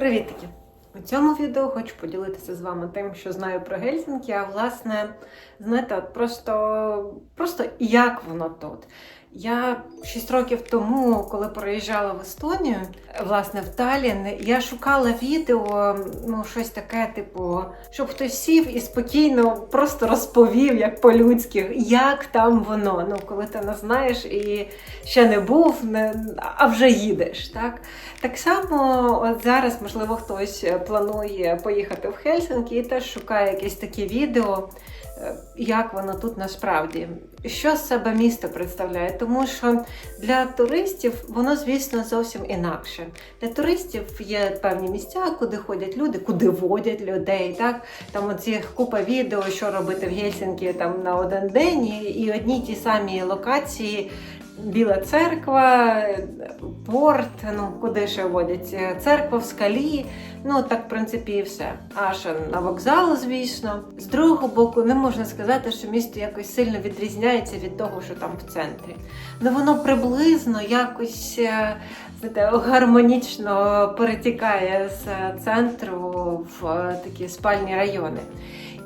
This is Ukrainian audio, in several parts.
Привітики! У цьому відео хочу поділитися з вами тим, що знаю про Гельсінкі, а власне, знаєте, просто, просто як воно тут. Я 6 років тому, коли переїжджала в Естонію, власне, в Таллін, я шукала відео, ну, щось таке, типу, щоб хтось сів і спокійно просто розповів, як по-людськи, як там воно. Ну, коли ти не знаєш і ще не був, не, а вже їдеш. Так Так само, от зараз, можливо, хтось планує поїхати в Хельсинки і теж шукає якесь таке відео як воно тут насправді, що з себе місто представляє, тому що для туристів воно, звісно, зовсім інакше. Для туристів є певні місця, куди ходять люди, куди водять людей. Так там оці купа відео, що робити в Гельсінкі там на один день, і одні ті самі локації. Біла церква, порт, ну куди ще водять? Церква в скалі. Ну так, в принципі, і все. Аж на вокзал, звісно. З другого боку, не можна сказати, що місто якось сильно відрізняється від того, що там в центрі. Ну воно приблизно якось е, знаєте, гармонічно перетікає з центру в е, такі спальні райони.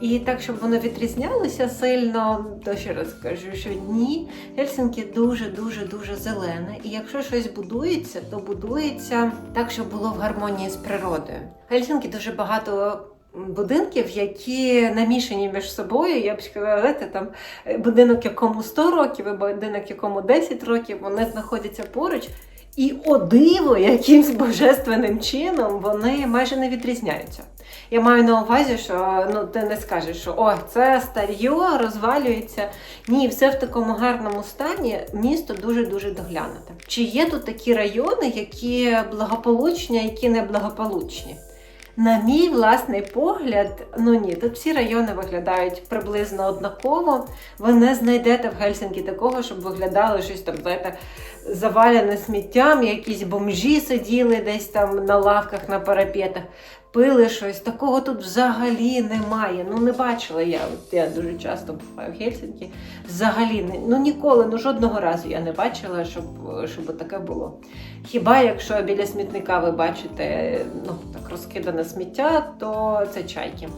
І так, щоб воно відрізнялося сильно, то ще раз кажу, що ні, Гельсінкі дуже-дуже дуже зелене. І якщо щось будується, то будується так, щоб було в гармонії з природою. Гельсінкі дуже багато. Будинків, які намішані між собою, я б сказала, знаєте, там будинок, якому 100 років, і будинок, якому 10 років, вони знаходяться поруч, і о диво, якимсь божественним чином вони майже не відрізняються. Я маю на увазі, що ну ти не скажеш, що ой, це старьо розвалюється. Ні, все в такому гарному стані. Місто дуже дуже доглянуте. Чи є тут такі райони, які благополучні, які неблагополучні? На мій власний погляд, ну ні, тут всі райони виглядають приблизно однаково. Ви не знайдете в Гельсінкі такого, щоб виглядало щось там, знаєте, завалене сміттям, якісь бомжі сиділи десь там на лавках, на парапетах, пили щось. Такого тут взагалі немає. Ну не бачила я. От я дуже часто буваю в Гельсінкі. Взагалі ну ніколи, ну жодного разу я не бачила, щоб, щоб таке було. Хіба якщо біля смітника ви бачите ну, так розкидане сміття, то це чайки.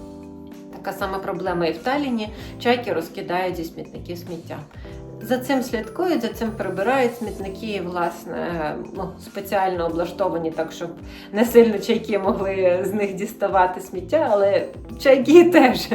Така сама проблема і в Талліні. Чайки розкидають зі смітників сміття. За цим слідкують, за цим прибирають смітники, власне, ну, спеціально облаштовані так, щоб не сильно чайки могли з них діставати сміття, але чайки теж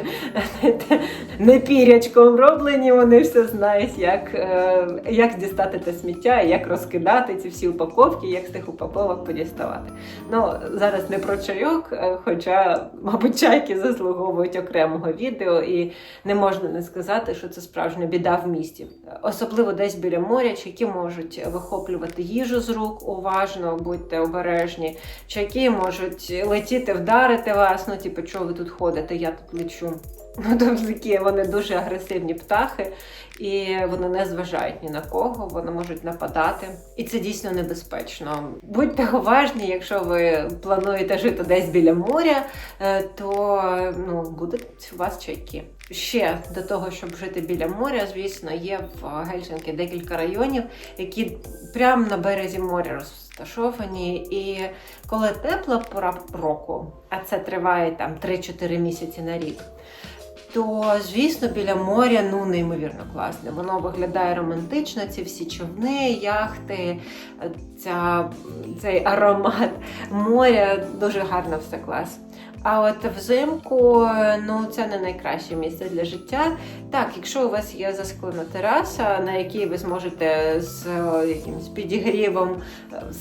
не пірячком роблені, вони все знають, як, е, як дістати те сміття, як розкидати ці всі упаковки, як з тих упаковок подіставати. Ну, зараз не про чайок, е, хоча, мабуть, чайки заслуговують окремого відео, і не можна не сказати, що це справжня біда в місті. Особливо десь біля моря, чайки можуть вихоплювати їжу з рук, уважно, будьте обережні. Чайки можуть летіти, вдарити вас. Ну, типу, чого ви тут ходите, я тут лечу. Ну, такі вони дуже агресивні птахи, і вони не зважають ні на кого, вони можуть нападати. І це дійсно небезпечно. Будьте уважні, якщо ви плануєте жити десь біля моря, е, то ну, будуть у вас чайки. Ще до того, щоб жити біля моря, звісно, є в Гельсінкі декілька районів, які прямо на березі моря розташовані. І коли тепла пора року, а це триває там 3-4 місяці на рік. То, звісно, біля моря ну неймовірно класне. Воно виглядає романтично, ці всі човни, яхти, ця, цей аромат моря дуже гарно все клас. А от взимку ну це не найкраще місце для життя. Так, якщо у вас є засклена тераса, на якій ви зможете з якимось підігрівом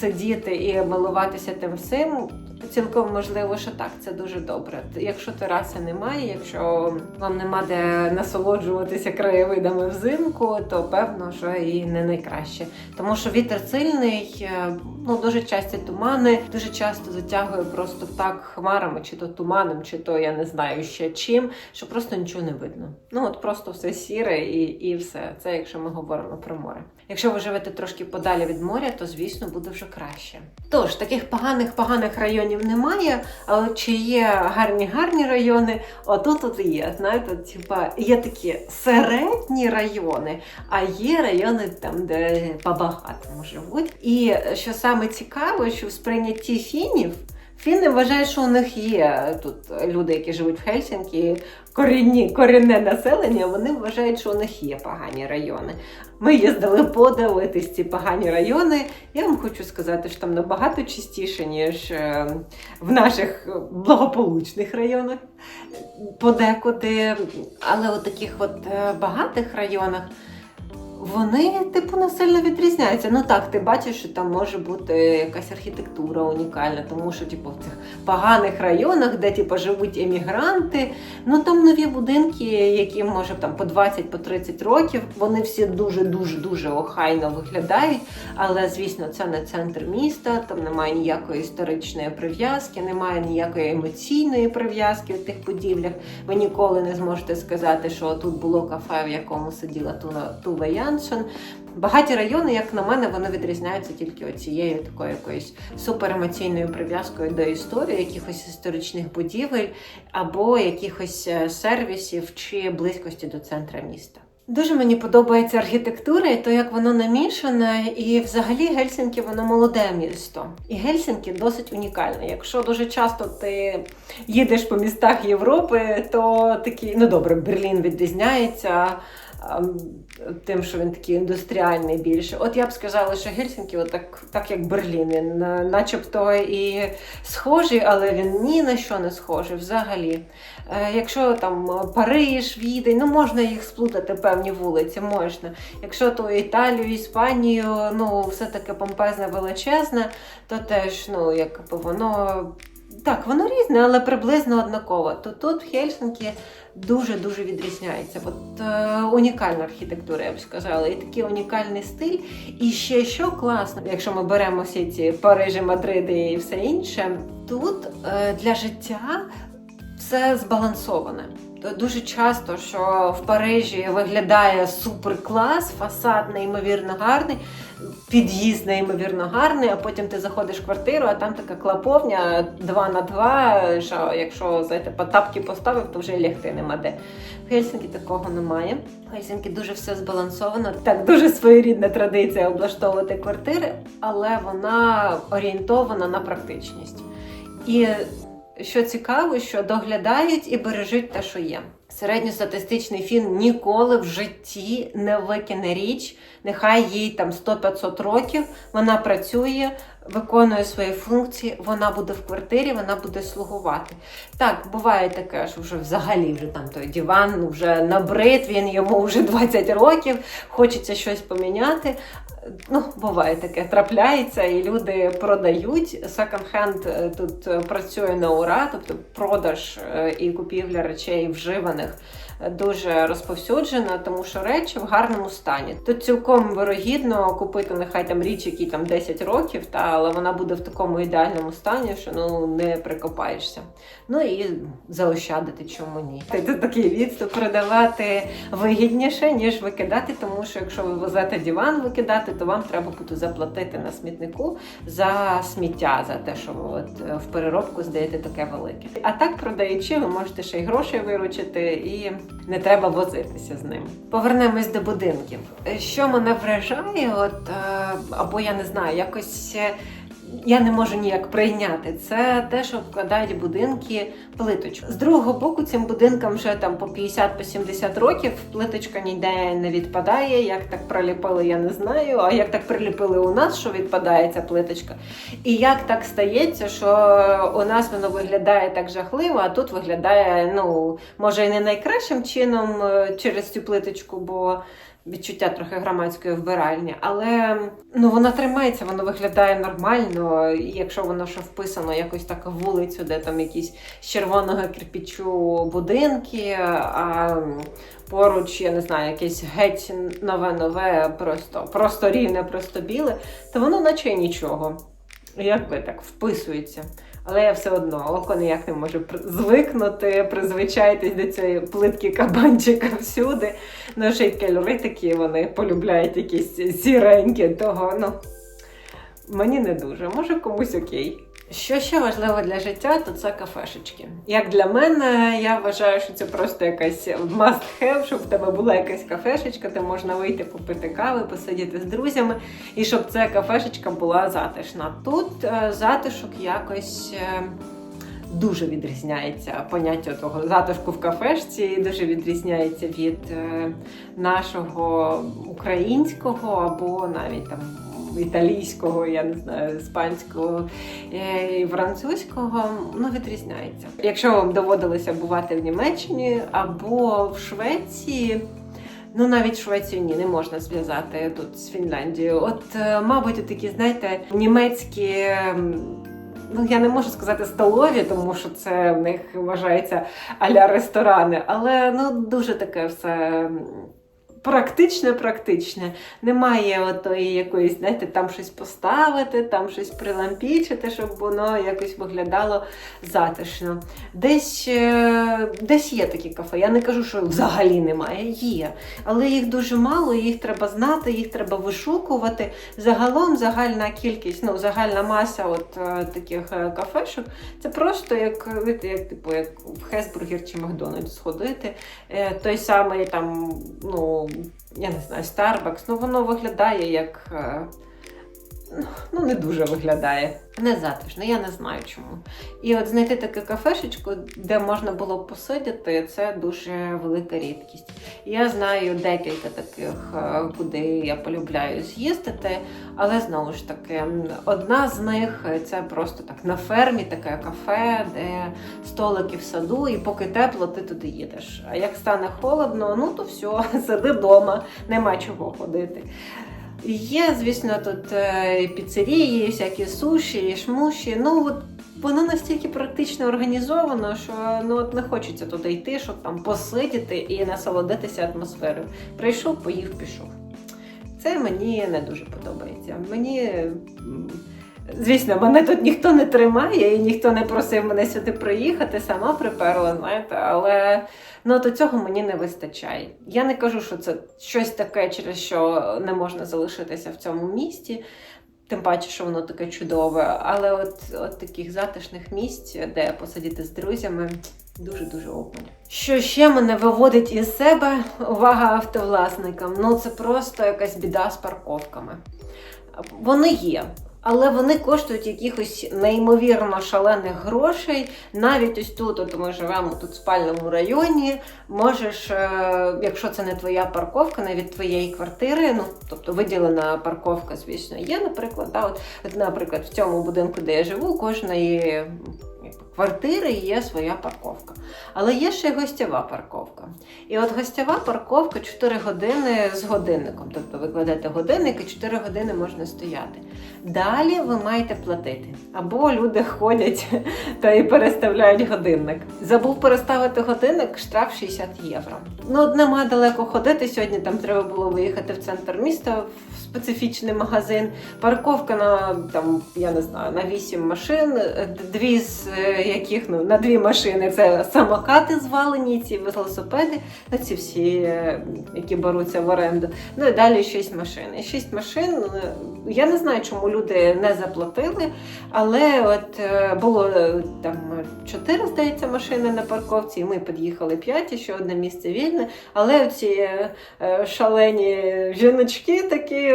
сидіти і милуватися тим всім, цілком можливо, що так, це дуже добре. Якщо тераси немає, якщо вам нема де насолоджуватися краєвидами взимку, то певно, що і не найкраще. Тому що вітер сильний, ну дуже часті тумани, дуже часто затягує просто так хмарами, чи то туманом, чи то я не знаю ще чим, що просто нічого не видно. Ну от просто все сіре і, і все. Це якщо ми говоримо про море. Якщо ви живете трошки подалі від моря, то звісно буде вже краще. Тож таких поганих поганих районів немає. Але чи є гарні гарні райони? Отут тут є. Знаєте, типа є такі середні райони, а є райони там, де по-багатому живуть. І що саме цікаво, що в сприйнятті фінів. Фіни вважають, що у них є тут люди, які живуть в Хельсінкі, корінні, корінне населення, вони вважають, що у них є погані райони. Ми їздили подивитись ці погані райони. Я вам хочу сказати, що там набагато чистіше, ніж е, в наших благополучних районах подекуди. Але у таких от е, багатих районах вони, типу, не сильно відрізняються. Ну так, ти бачиш, що там може бути якась архітектура унікальна, тому що, типу, в цих поганих районах, де типу, живуть емігранти, ну там нові будинки, які може там по 20 по років, вони всі дуже дуже охайно виглядають. Але звісно, це не центр міста, там немає ніякої історичної прив'язки, немає ніякої емоційної прив'язки в тих будівлях. Ви ніколи не зможете сказати, що тут було кафе, в якому сиділа Тува Яншин. Багаті райони, як на мене, вони відрізняються тільки оцією такою якоюсь суперемоційною прив'язкою до історії, якихось історичних будівель або якихось е, сервісів чи близькості до центра міста. Дуже мені подобається архітектура і то, як воно намішане, і взагалі Гельсінкі воно молоде місто. І Гельсінкі досить унікальне. Якщо дуже часто ти їдеш по містах Європи, то такий, ну добре, Берлін відрізняється. Тим, що він такий індустріальний більше. От я б сказала, що Гельсінкі, так, так як Берлін, він е, начебто і схожий, але він ні на що не схожий взагалі. Е, Якщо там е, Париж, Відень, ну можна їх сплутати певні вулиці, можна. Якщо то Італію, Іспанію, ну все таке помпезне, величезне, то теж, ну якби воно. Так, воно різне, але приблизно однаково. То тут в Хельсинкі дуже-дуже відрізняється. От е, унікальна архітектура, я б сказала, і такий унікальний стиль. І ще що класно, якщо ми беремо всі ці Парижі, Мадриди і все інше, тут е, для життя все збалансоване. Дуже часто, що в Парижі виглядає супер клас, фасад неймовірно гарний, під'їзд неймовірно гарний, а потім ти заходиш в квартиру, а там така клаповня 2 на 2, що якщо знаєте, по тапки поставив, то вже лягти нема де. В Гельсінкі такого немає. В Гельсінкі дуже все збалансовано. Так, дуже своєрідна традиція облаштовувати квартири, але вона орієнтована на практичність. І що цікаво, що доглядають і бережуть те, що є. Середньостатистичний фін ніколи в житті не викине річ, нехай їй там 100-500 років, вона працює, виконує свої функції, вона буде в квартирі, вона буде слугувати. Так, буває таке, що вже взагалі вже там той диван вже набрид, він йому вже 20 років, хочеться щось поміняти. Ну, буває таке, трапляється, і люди продають. Секонд-хенд тут е, працює на ура, тобто продаж е, і купівля речей вживаних дуже розповсюджена, тому що речі в гарному стані. Тут цілком вирогідно купити нехай там річ, які там 10 років, та але вона буде в такому ідеальному стані, що ну не прикопаєшся. Ну і заощадити чому ні. Це такий відступ продавати вигідніше, ніж викидати, тому що якщо ви везете диван викидати, то вам треба буде заплатити на смітнику за сміття, за те, що ви от в переробку здаєте таке велике. А так продаючи, ви можете ще й гроші виручити і не треба возитися з ним. Повернемось до будинків. Що мене вражає, от е, або я не знаю, якось. Я не можу ніяк прийняти це те, що вкладають будинки плиточку. З другого боку, цим будинкам вже там по 50-70 років плиточка ніде не відпадає. Як так приліпили, я не знаю. А як так приліпили у нас, що відпадає ця плиточка? І як так стається, що у нас воно виглядає так жахливо, а тут виглядає, ну, може, і не найкращим чином е, через цю плиточку, бо відчуття трохи громадської вбиральні, але ну воно тримається, воно виглядає нормально. І якщо воно ще вписано якось так вулицю, де там якісь з червоного кирпічу будинки, а поруч, я не знаю, якесь геть нове-нове, просто, просто рівне, просто біле, то воно наче нічого. Якби так вписується. Але я все одно око ніяк не можу звикнути, призвичайтесь до цієї плитки кабанчика всюди. Ну, ще й кольори такі, вони полюбляють якісь сіренькі, того, ну, мені не дуже, може комусь окей. Що ще важливо для життя, то це кафешечки. Як для мене, я вважаю, що це просто якась must have, щоб в тебе була якась кафешечка, де можна вийти попити кави, посидіти з друзями, і щоб ця кафешечка була затишна. Тут е, затишок якось. е, Дуже відрізняється поняття того затишку в кафешці, дуже відрізняється від е, нашого українського або навіть там італійського, я не знаю, іспанського е, і французького, ну відрізняється. Якщо вам доводилося бувати в Німеччині або в Швеції. Ну, навіть Швецію ні, не можна зв'язати тут з Фінляндією. От, е, мабуть, такі, знаєте, німецькі. Ну, я не можу сказати столові, тому що це в них вважається аля ресторани, але ну дуже таке все практичне, практичне. Немає отої якоїсь, знаєте, там щось поставити, там щось прилампічити, щоб воно якось виглядало затишно. Десь, е, десь є такі кафе. Я не кажу, що взагалі немає. Є. Але їх дуже мало, їх треба знати, їх треба вишукувати. Загалом загальна кількість, ну загальна маса от е, таких е, кафешок, це просто як, знаєте, як типу, як в Хесбургер чи Макдональдс сходити. Е, той самий там, ну я не знаю, Starbucks, ну воно виглядає як. Е, Ну, не дуже виглядає. Не затишно, я не знаю чому. І от знайти таку кафешечку, де можна було б посидіти, це дуже велика рідкість. Я знаю декілька таких, е, куди я полюбляю з'їздити, але знову ж таки, одна з них це просто так на фермі, таке кафе, де столики в саду, і поки тепло, ти туди їдеш. А як стане холодно, ну то все, сиди вдома, нема чого ходити. Є, звісно, тут е, піцерії, всякі суші, і шмуші. Ну, от воно настільки практично організовано, що ну, от не хочеться туди йти, щоб там посидіти і насолодитися атмосферою. Прийшов, поїв, пішов. Це мені не дуже подобається. Мені, звісно, мене тут ніхто не тримає і ніхто не просив мене сюди приїхати, сама приперла, знаєте, але ну, до цього мені не вистачає. Я не кажу, що це щось таке, через що не можна залишитися в цьому місті. Тим паче, що воно таке чудове, але от, от таких затишних місць, де посидіти з друзями, дуже-дуже обмаль. Що ще мене виводить із себе, увага автовласникам, ну це просто якась біда з парковками. Вони є. Але вони коштують якихось неймовірно шалених грошей. Навіть ось тут, от ми живемо тут в спальному районі. Можеш, е, якщо це не твоя парковка, не від твоєї квартири, ну тобто виділена парковка, звісно, є, наприклад. Да, от, от, наприклад, в цьому будинку, де я живу, кожної квартири є своя парковка. Але є ще й гостєва парковка. І от гостєва парковка 4 години з годинником. Тобто ви кладете годинник і 4 години можна стояти. Далі ви маєте платити. Або люди ходять та і переставляють годинник. Забув переставити годинник, штраф 60 євро. Ну, нема далеко ходити. Сьогодні там треба було виїхати в центр міста в специфічний магазин. Парковка на там, я не знаю, на 8 машин, дві з е, яких ну на дві машини це самокати звалені, ці велосипеди, ну ці всі, е, які беруться в оренду. Ну і далі 6 машин. 6 машин. е, Я не знаю, чому люди не заплатили, але от було там 4, здається, машини на парковці, і ми під'їхали 5, і ще одне місце вільне. Але ці шалені жіночки, такі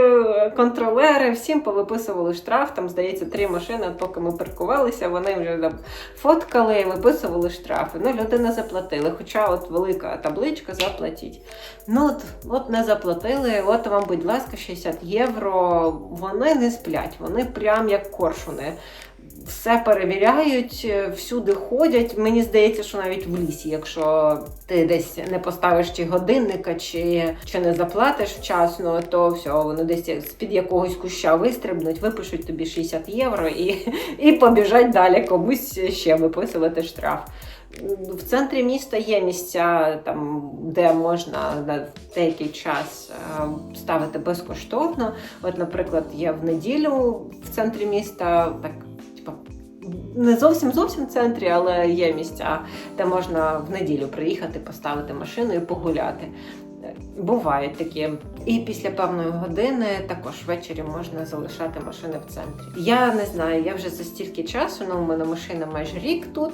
контролери, всім повиписували штраф. Там, здається, три машини, поки ми паркувалися, вони вже там фоткали виписували штрафи. Ну, люди не заплатили. Хоча от велика табличка заплатіть. Ну от, от не заплатили. От вам, будь ласка, 60 євро. Вони не сплять, вони прям як коршуни. Все перевіряють, всюди ходять. Мені здається, що навіть в лісі, якщо ти десь не поставиш чи годинника, чи, чи не заплатиш вчасно, то все, вони десь з-під якогось куща вистрибнуть, випишуть тобі 60 євро і, і побіжать далі комусь ще виписувати штраф. В центрі міста є місця, там, де можна на деякий час е, ставити безкоштовно. От, наприклад, є в неділю в центрі міста, так, не зовсім зовсім в центрі, але є місця, де можна в неділю приїхати, поставити машину і погуляти. Бувають такі І після певної години також ввечері можна залишати машини в центрі. Я не знаю, я вже за стільки часу, ну у мене машина майже рік тут,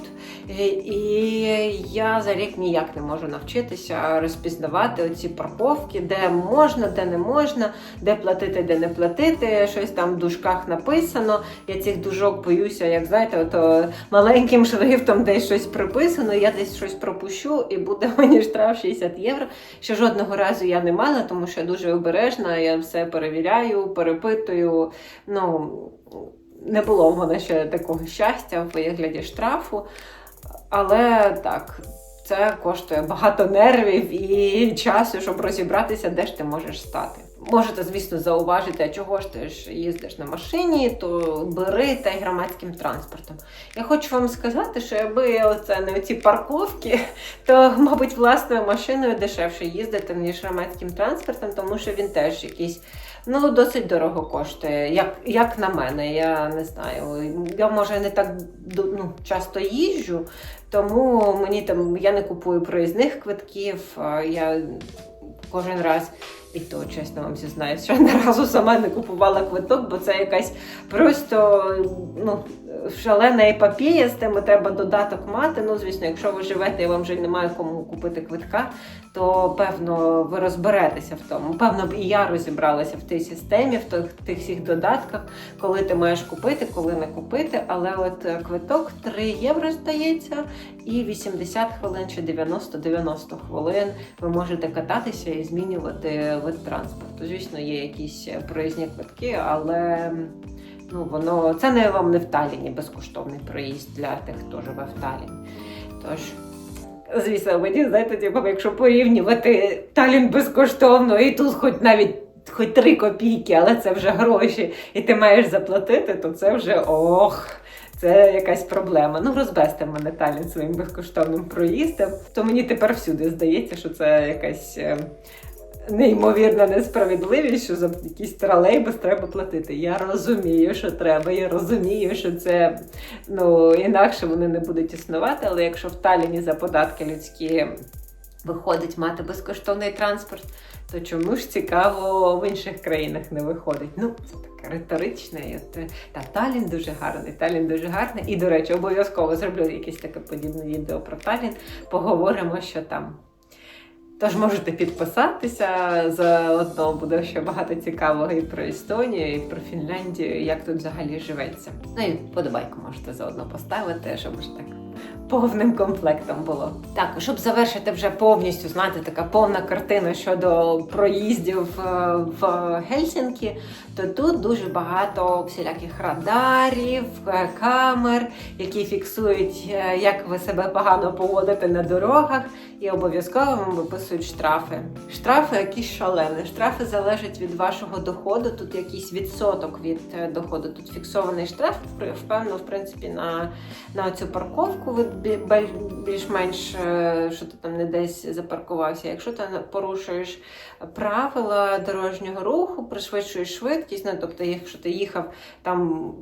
і- і я за рік ніяк не можу навчитися розпізнавати оці парковки, де можна, де не можна, де платити, де не платити. Щось там в дужках написано. Я цих дужок боюся, як знаєте, ото маленьким шрифтом десь щось приписано. Я десь щось пропущу, і буде мені штраф 60 євро. Що жодного разу я не мала, тому що я дуже обережна, я все перевіряю, перепитую. Ну не було в мене ще такого щастя в вигляді штрафу. Але так, це коштує багато нервів і часу, щоб розібратися, де ж ти можеш стати. Можете, звісно, зауважити, а чого ж ти ж їздиш на машині, то бери та й громадським транспортом. Я хочу вам сказати, що якби оце не оці парковки, то, мабуть, власною машиною дешевше їздити, ніж громадським транспортом, тому що він теж якийсь ну, досить дорого коштує. Як, як на мене, я не знаю. Я може не так ну, часто їжджу, тому мені там я не купую проїзних квитків. Я кожен раз. І то, чесно вам зізнаюсь, що не разу сама не купувала квиток, бо це якась просто ну, шалена епопія, з тим треба додаток мати. Ну, звісно, якщо ви живете і вам вже немає кому купити квитка, то певно ви розберетеся в тому. Певно, б і я розібралася в тій системі, в тих, тих всіх додатках, коли ти маєш купити, коли не купити. Але от е, квиток 3 євро здається, і 80 хвилин чи 90-90 хвилин ви можете кататися і змінювати вид транспорту. Звісно, є якісь проїзні квитки, але ну воно це не вам не в Таліні безкоштовний проїзд для тих, хто живе в Таліні. Тож. Звісно, мені знаєте, типу, якщо порівнювати Талін безкоштовно, і тут хоч навіть хоч 3 копійки, але це вже гроші, і ти маєш заплатити, то це вже ох. Це якась проблема. Ну, розбесте мене Талін своїм безкоштовним проїздом. То мені тепер всюди здається, що це якась е, неймовірна несправедливість, що за якийсь тролейбус треба платити. Я розумію, що треба. Я розумію, що це ну інакше вони не будуть існувати. Але якщо в Таліні за податки людські виходить мати безкоштовний транспорт, то чому ж цікаво в інших країнах не виходить? Ну, це таке риторичне. Е, Та Талін дуже гарний, Талін дуже гарний. І, до речі, обов'язково зроблю якесь таке подібне відео про Талін. Поговоримо, що там. Тож можете підписатися, заодно буде ще багато цікавого і про Естонію, і про Фінляндію, як тут взагалі живеться. Ну і подобайку можете заодно поставити, щоб ж так повним комплектом було. Так, щоб завершити вже повністю, знаєте, така повна картина щодо проїздів е, в Гельсінкі, то тут дуже багато всіляких радарів, е, камер, які фіксують, е, як ви себе погано поводите на дорогах, і обов'язково вам виписують штрафи. Штрафи якісь шалені. Штрафи залежать від вашого доходу. Тут якийсь відсоток від е, доходу. Тут фіксований штраф, впевнено, в принципі, на, на цю парковку більш-менш е, що ти там не десь запаркувався. Якщо ти порушуєш правила дорожнього руху, пришвидшуєш швидкість, ну тобто, якщо ти їхав там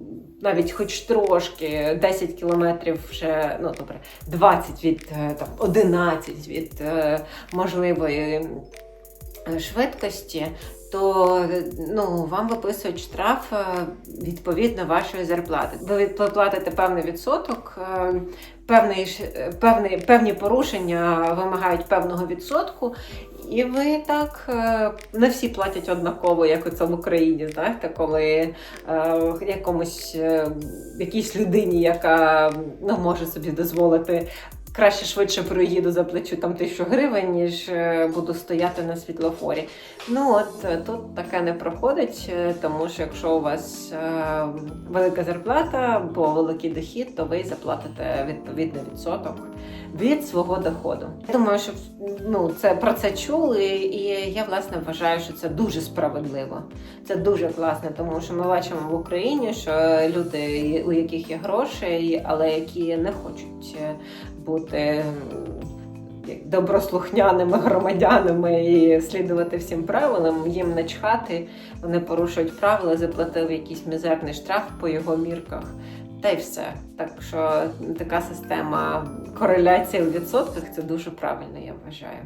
навіть хоч трошки 10 кілометрів вже, ну добре, 20 від е, там 11 від е, можливої е, швидкості. То е, ну, вам виписують штраф відповідно вашої зарплати. Ви платите певний відсоток, певний, певний, певні порушення вимагають певного відсотку, і ви так не всі платять однаково, як оце в Україні. Знаєте, коли якомусь якійсь людині, яка ну, може собі дозволити. Краще швидше проїду, заплачу там тисячу гривень, ніж е, буду стояти на світлофорі. Ну от е, тут таке не проходить, е, тому що якщо у вас велика зарплата або великий дохід, то ви заплатите відповідний відсоток від свого доходу. Я думаю, що ну це про це чули, і я власне вважаю, що це дуже справедливо. Це дуже класно, тому що ми бачимо в Україні, що люди, у яких є гроші, але які не хочуть бути доброслухняними громадянами і слідувати всім правилам, їм начхати, вони порушують правила, заплатили якийсь мізерний штраф по його мірках. Та й все. Так що така система кореляції у відсотках це дуже правильно, я вважаю.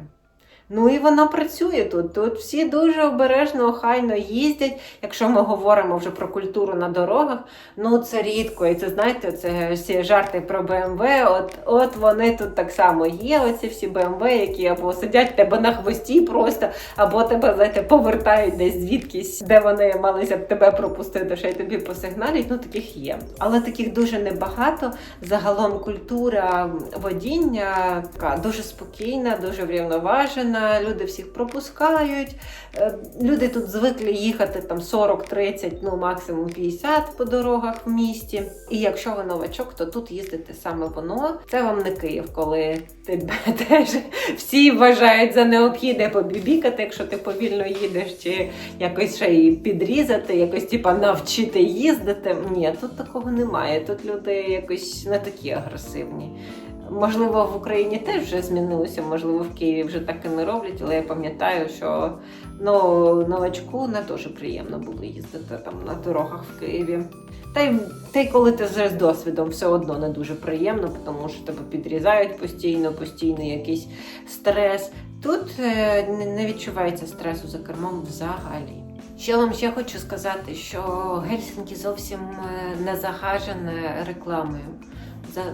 Ну і вона працює тут. Тут всі дуже обережно, охайно їздять. Якщо ми говоримо вже про культуру на дорогах, ну це рідко. І це знаєте, це всі жарти про БМВ. От от вони тут так само є. Оці всі БМВ, які або сидять тебе на хвості просто, або тебе знаєте, повертають десь звідкись, де вони малися б тебе пропустити, ще й тобі посигналять. Ну таких є. Але таких дуже небагато. Загалом культура водіння така дуже спокійна, дуже врівноважена. Люди всіх пропускають. Е, Люди тут звикли їхати там 40-30, ну максимум 50 по дорогах в місті. І якщо ви новачок, то тут їздити саме воно. Це вам не Київ, коли тебе теж всі вважають за необхідне побібікати, якщо ти повільно їдеш, чи якось ще й підрізати, якось типа навчити їздити. Ні, тут такого немає. Тут люди якось не такі агресивні. Можливо, в Україні теж вже змінилося, можливо, в Києві вже так і не роблять, але я пам'ятаю, що ну, новачку не дуже приємно було їздити там на дорогах в Києві. Та й, та й коли ти з досвідом, все одно не дуже приємно, тому що тебе підрізають постійно, постійно якийсь стрес. Тут е, не- не відчувається стресу за кермом взагалі. Ще вам ще хочу сказати, що Гельсінкі зовсім е, не загажене рекламою.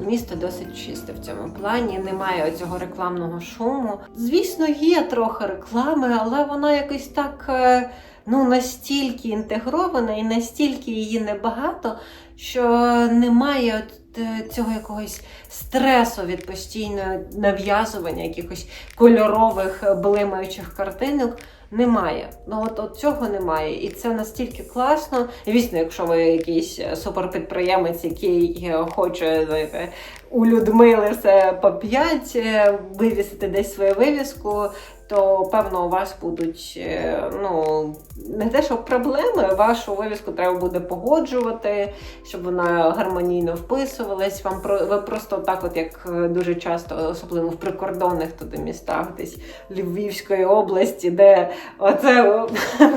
Місто досить чисте в цьому плані. Немає цього рекламного шуму. Звісно, є трохи реклами, але вона якось так е, ну настільки інтегрована і настільки її небагато, що немає е, цього якогось стресу від постійного нав'язування якихось кольорових блимаючих картинок. Немає. Ну от, от цього немає. І це настільки класно. Звісно, якщо ви якийсь е, суперпідприємець, який е, хоче знаєте, у Людмили все по п'ять, е, вивісити десь свою вивіску, то певно у вас будуть е, ну не те, що проблеми, вашу вивіску треба буде погоджувати, щоб вона гармонійно вписувалась. Вам про ви просто так, от як е, дуже часто, особливо в прикордонних туди містах, десь Львівської області, де оце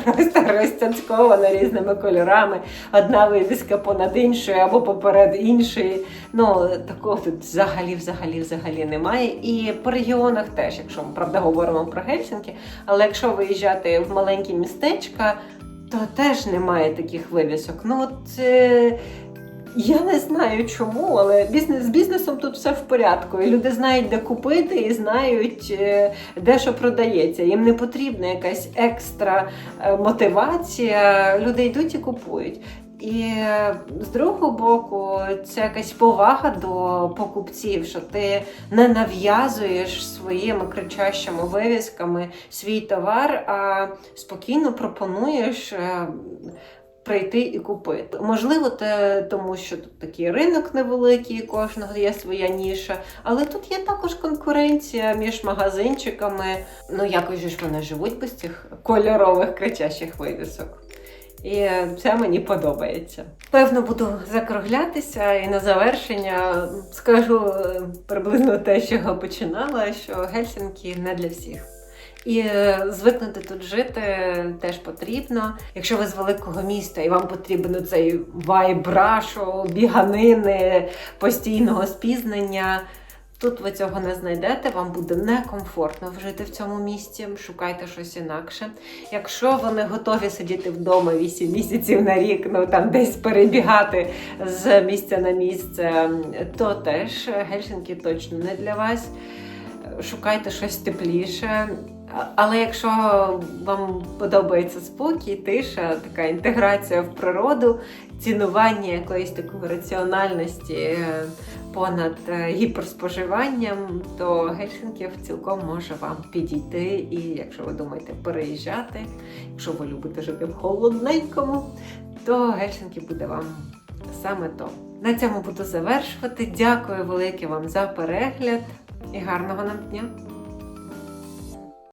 просто розцяцьковано різними кольорами. Одна вивіска понад іншою або поперед іншої. Ну такого тут взагалі, взагалі, взагалі немає. І по регіонах теж, якщо ми правда говоримо про Гельсінки, але якщо виїжджати в маленькі містечка, то теж немає таких вивісок. Ну от е, я не знаю чому, але бізнес з бізнесом тут все в порядку. І люди знають, де купити, і знають, е, де що продається. Їм не потрібна якась екстра е, мотивація. Люди йдуть і купують. І з другого боку, це якась повага до покупців, що ти не нав'язуєш своїми кричащими вивісками свій товар, а спокійно пропонуєш. е, Прийти і купити. Можливо, те, тому що тут такий ринок невеликий, кожного є своя ніша, але тут є також конкуренція між магазинчиками. Ну якось ж вони живуть без цих кольорових кричащих вивісок. І це мені подобається. Певно, буду закруглятися і на завершення скажу е, приблизно те, з чого починала, що Гельсінкі не для всіх. І е, звикнути тут жити теж потрібно. Якщо ви з великого міста і вам потрібен цей вайб рашу, біганини, постійного спізнення. Тут ви цього не знайдете, вам буде некомфортно жити в цьому місті. Шукайте щось інакше. Якщо ви не готові сидіти вдома 8 місяців на рік, ну там десь перебігати з місця на місце, то теж Гельсінки точно не для вас. Шукайте щось тепліше. Але якщо вам подобається спокій, тиша, така інтеграція в природу, цінування якоїсь такої раціональності понад е, гіперспоживанням, то Гельсінків цілком може вам підійти. І якщо ви думаєте переїжджати, якщо ви любите жити в холодненькому, то Гельсінки буде вам саме то. На цьому буду завершувати. Дякую велике вам за перегляд і гарного нам дня!